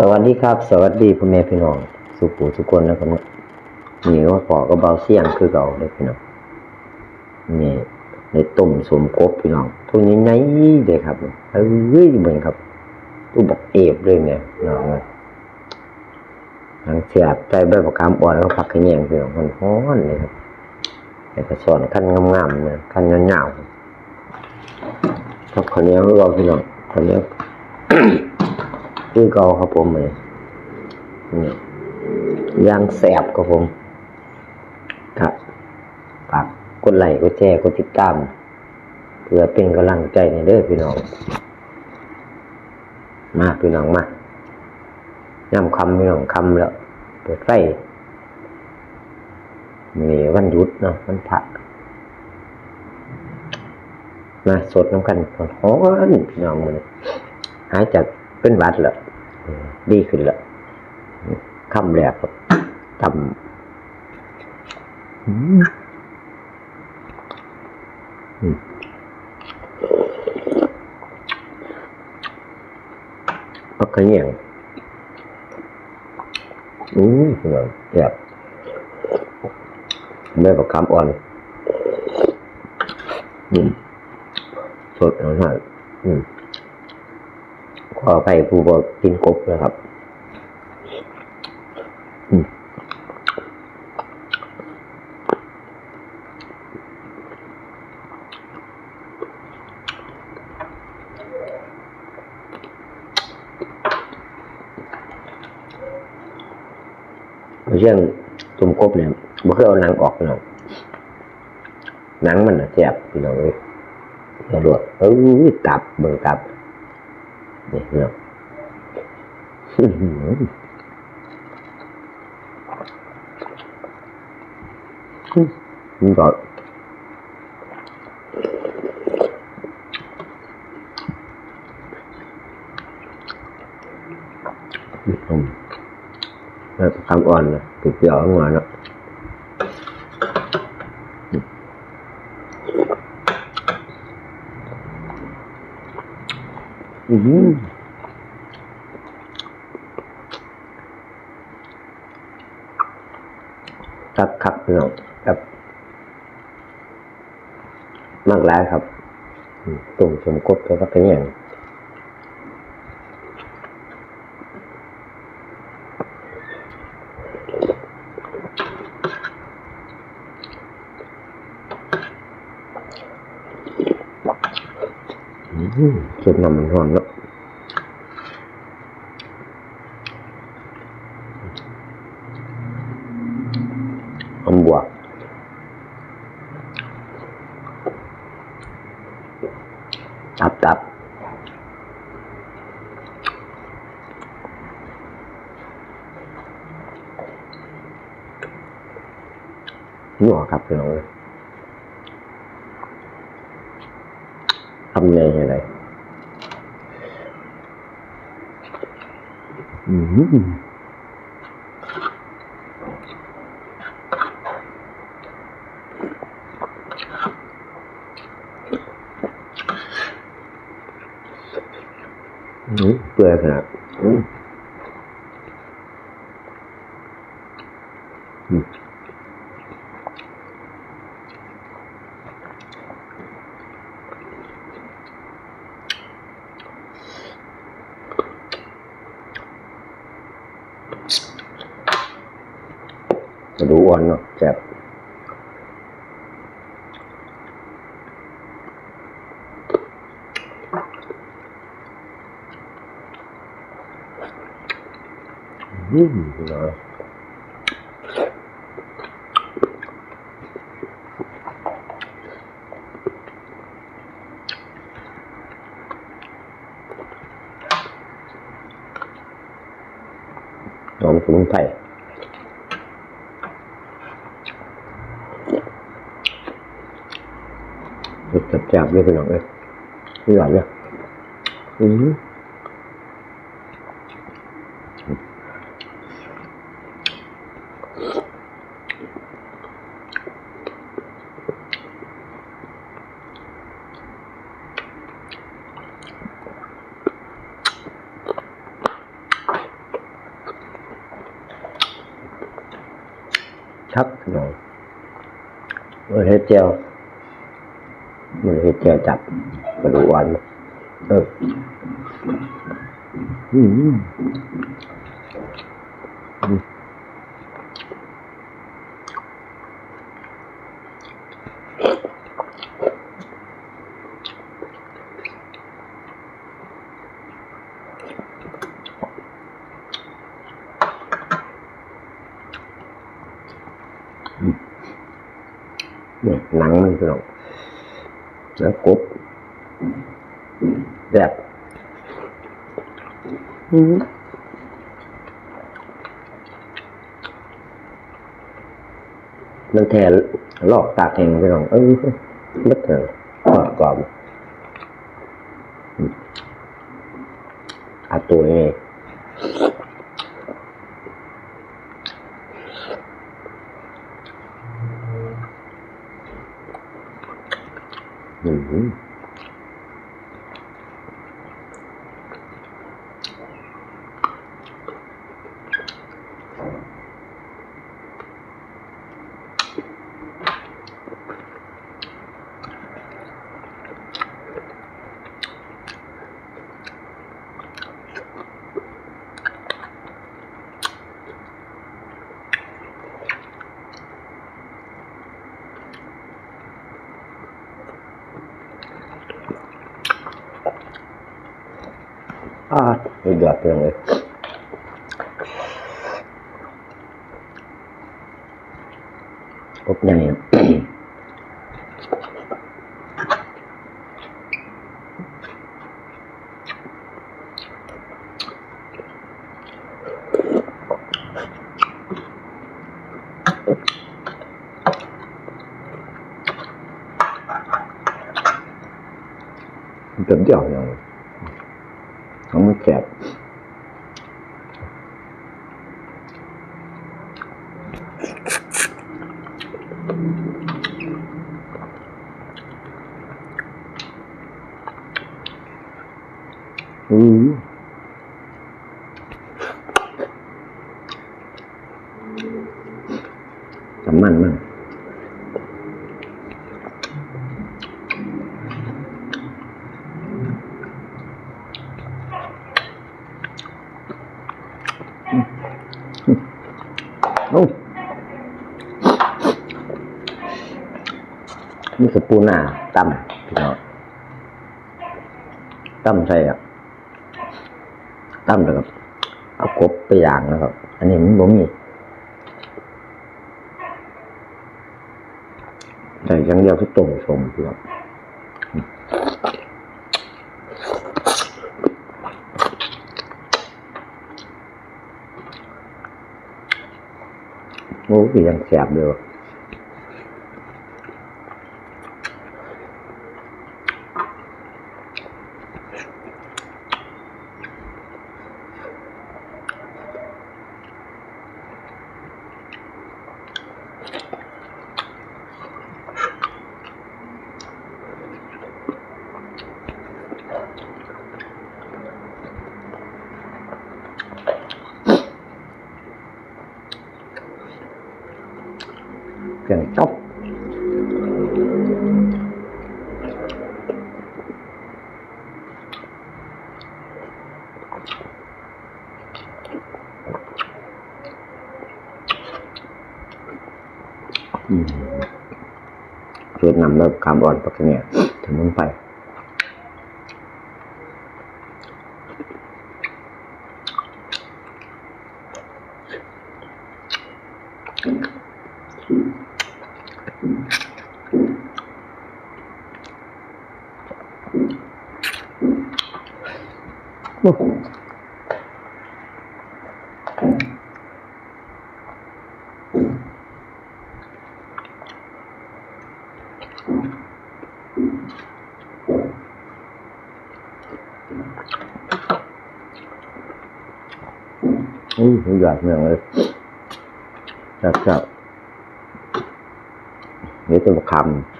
สวัสดีครับ สวัสดีพ่อแม่พี่น้อง สุขูทุกคนนะครับนี่ว่าปอก็เบาเสียงคือเก่าเลยพี่น้องนี่ในต้มสมกบพี่น้องทุกนี้ไงเด้ครับเอ้ยเหมือนครับตู้บักเอฟเลยเนี่ยน้องเอ้ยทางเสียบใจใบประคำอ่อนแล้วก็ผักขะแยงพี่น้องมันฮ้อนเลยครับแต่ก็สอนขั้นงามๆเนี่ยขั้นยาๆครับข้าวเหนียวเราพี่น้องข้าวเหนียว คือเก่าครับผมเลยนี่ย่างแสบครับผม ครับฝากกดไลค์กดแชร์กดติดตาม เพื่อเป็นกำลังใจในเด้อพี่น้อง มาพี่น้องมาย่ำคำพี่น้องคำแล้ว เปิดไฟนี่วันหยุดเนาะวันพระมาสดน้ำกันฮ้อนพี่น้องมันหายจากเป็นวัดแล้วอืม ดีขึ้นล้วคำแรกครับจำปักกระเนียงอืมพี่น้องแบบไม่ประคำอ่อนอืมสดนะฮะอืม อไปผู้บอกกินกบนะครับเรื่องตุ่มกบเนี่ยบ่เคยเอาหนังออกพี่น้องหนังมันนะแสบพี่น้องเอ้ยกระโดดเอ้ยตับเบิ่งตับ นี่เนาะอื้อหือมันก็อืมแล้วคำ อืมครับครับเนาะครับมากแล้วครับตุ่มสมกบแล้วก็เป็นอย่าง สุดน้ำมันหอมเนาะหอมบวกตับตับนัวครับพี่น้องเลย ทำไงอะไรอืมเปื่อยขนาด กระดูอ่อนเนาะแซ่บอืมนะหอมสมุนไพร จับจับด้วยพี่น้องเลยพี่หลอดเลยอืมชักหน่อยเออเฮ้เจียว มันเฮ็ดเจียวจับกระดูกอ่อนเอออืมเนี่ยหนังมันพี่น้อ งแล้วกบแบบอืมมันแทนลอกตากแห้งพี่น้องเออมัดเถอะกรอบกรอบอืมอาตัวนี้ อืม อ่า สุดยอดเพียงเลยอบใหญ่ Chấm dẻo nhau không Snapchat. Mm-hmm. นี่คือปูนาตั้มพี่น้องตั้มใส่อะตั้มแล้วก็เอากบไปย่างนะครับ อันนี้มันบ่มีใส่อยังเดียวคือต้มสมพี่น้อง โอ้ยยังแสบเดียวะ เปลี่ยนจบ ช่วยนำแบบคำอ่อนปักเนี่ยถึงมึงไปโอ้ อุ้ยหยากเมืองเลยจับจับนี่ตัวคำ